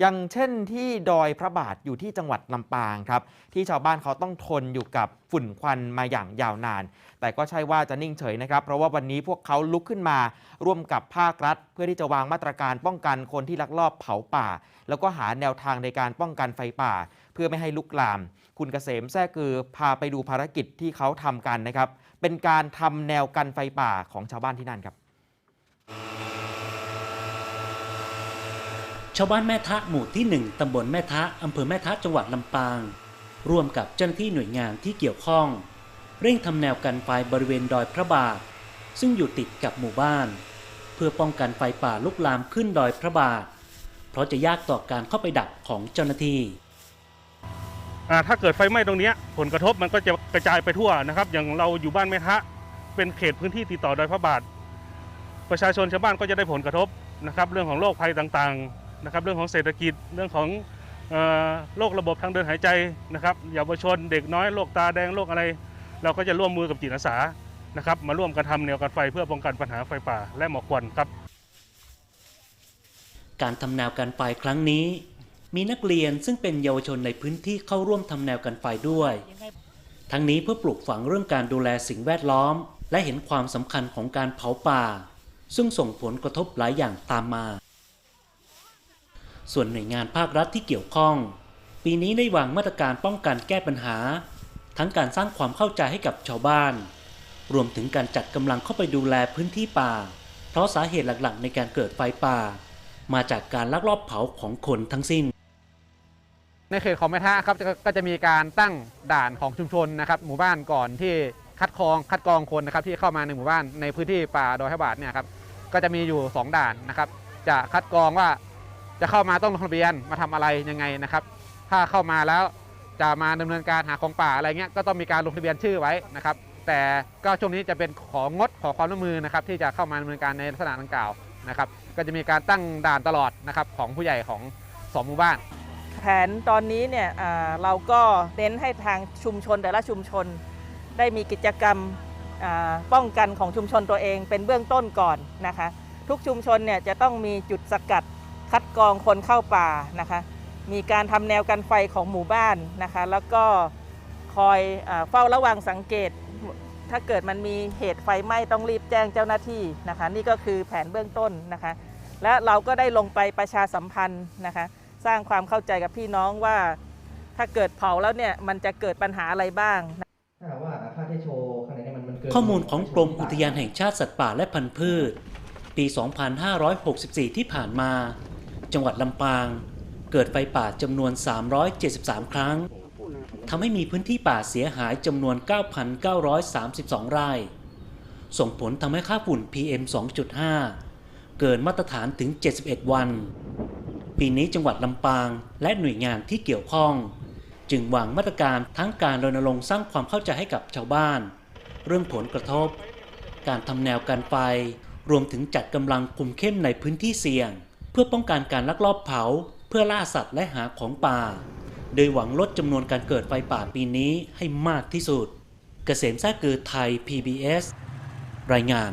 อย่างเช่นที่ดอยพระบาทอยู่ที่จังหวัดลำปางครับ ที่ชาวบ้านเขาต้องทนอยู่กับฝุ่นควันมาอย่างยาวนาน แต่ก็ใช่ว่าจะนิ่งเฉยนะครับ เพราะว่าวันนี้พวกเขาลุกขึ้นมา ร่วมกับภาครัฐ เพื่อที่จะวางมาตรการป้องกันคนที่ลักลอบเผาป่า แล้วก็หาแนวทางในการป้องกันไฟป่า เพื่อไม่ให้ลุกลาม คุณเกษมแท้กือพาไปดูภารกิจที่เขาทำกันนะครับเป็นการทำแนวกันไฟป่าของชาวบ้านที่นั่นครับ ชาวบ้านแม่ทะหมู่ที่ 1ตำบลแม่ทะอำเภอแม่ทะจังหวัดลำปาง ร่วมกับเจ้าหน้าที่หน่วยงานที่เกี่ยวข้อง เร่งทำแนวกันไฟบริเวณดอยพระบาท ซึ่งอยู่ติดกับหมู่บ้าน เพื่อป้องกันไฟป่าลุกลามขึ้นดอยพระบาท เพราะจะยากต่อการเข้าไปดับของเจ้าหน้าที่ถ้าเกิดไฟไหม้ตรงนี้ผลกระทบมันก็จะกระจายไปทั่วนะครับ อย่างเราอยู่บ้านแม่ทะเป็นเขตพื้นที่ติดต่อดอยพระบาท ประชาชนชาวบ้านก็จะได้ผลกระทบนะครับ เรื่องของโรคภัยต่างๆ นะครับเรื่องของเศรษฐกิจเรื่องของโรคระบบทางเดินหายใจนะครับเยาวชนเด็กน้อยโรคตาแดงโรคอะไร เราก็จะร่วมมือกับจิตอาสานะครับมาร่วมกันทำแนวกันไฟเพื่อป้องกันปัญหาไฟป่าและหมอกควันครับ การทำแนวกันไฟครั้งนี้ มีนักเรียนซึ่งเป็นเยาวชนในพื้นที่เข้าร่วมทำแนวกันไฟด้วย ทั้งนี้เพื่อปลูกฝังเรื่องการดูแลสิ่งแวดล้อม และเห็นความสำคัญของการเผาป่า ซึ่งส่งผลกระทบหลายอย่างตามมา ส่วนหน่วยงานภาครัฐที่เกี่ยวข้อง ปีนี้ได้วางมาตรการป้องกันแก้ปัญหา ทั้งการสร้างความเข้าใจให้กับชาวบ้าน รวมถึงการจัดกำลังเข้าไปดูแลพื้นที่ป่า เพราะสาเหตุหลักๆ ในการเกิดไฟป่า มาจากการลักลอบเผาของคนทั้งสิ้น ในเขตของแม่ทะครับก็จะมีการตั้งด่านของชุมชนนะครับ หมู่บ้านก่อนที่คัดกรองคัดกรองคนนะครับที่เข้ามาในหมู่บ้านในพื้นที่ป่าดอยพระบาทเนี่ยครับก็จะมีอยู่ 2 ด่านนะครับ จะคัดกรองว่า จะเข้ามาต้องลงทะเบียนมาทำอะไรยังไงนะครับ ถ้าเข้ามาแล้วจะมาดำเนินการหาของป่าอะไรเงี้ยก็ต้องมีการลงทะเบียนชื่อไว้นะครับ แต่ก็ช่วงนี้จะเป็นของงดขอความร่วมมือนะครับ ที่จะเข้ามาดำเนินการในลักษณะดังกล่าวนะครับ ก็จะมีการตั้งด่านตลอดนะครับของผู้ใหญ่ของสองหมู่บ้าน แผนตอนนี้เนี่ยเราก็เน้นให้ทางชุมชนแต่ละชุมชน ได้มีกิจกรรมป้องกันของชุมชนตัวเองเป็นเบื้องต้นก่อนนะคะ ทุกชุมชนเนี่ยจะต้องมีจุดสกัด คัดกรองคนเข้าป่านะคะ มีการทำแนวกันไฟของหมู่บ้านนะคะ แล้วก็คอยเฝ้าระวังสังเกต ถ้าเกิดมันมีเหตุไฟไหม้ต้องรีบแจ้งเจ้าหน้าที่นะคะ นี่ก็คือแผนเบื้องต้นนะคะ และเราก็ได้ลงไปประชาสัมพันธ์นะคะ สร้างความเข้าใจกับพี่น้องว่าถ้าเกิดเผาแล้วเนี่ยมันจะเกิดปัญหาอะไรบ้างข้างในเนี่ยมันมันเกินข้อมูลของกรมอุทยานแห่งชาติสัตว์ป่าและพันธุ์พืช ปี 2564 ที่ผ่านมา จังหวัดลำปาง เกิดไฟป่าจำนวน 373 ครั้งทำให้มีพื้นที่ป่าเสียหายจำนวน 9,932 ไร่ ส่งผลทำให้ค่าฝุ่น PM 2.5 เกินมาตรฐานถึง 71 วัน ปีนี้จังหวัดลำปางและหน่วยงานที่เกี่ยวข้อง จึงวางมาตรการทั้งการรณรงค์สร้างความเข้าใจให้กับชาวบ้าน เรื่องผลกระทบ การทำแนวกันไฟ รวมถึงจัดกำลังคุมเข้มในพื้นที่เสี่ยง พื่อป้องกันการลักลอบเผา เพื่อล่าสัตว์และหาของป่า โดยหวังลดจำนวนการเกิดไฟป่าปีนี้ให้มากที่สุด เกษมซ่าเกิดไทย PBS รายงาน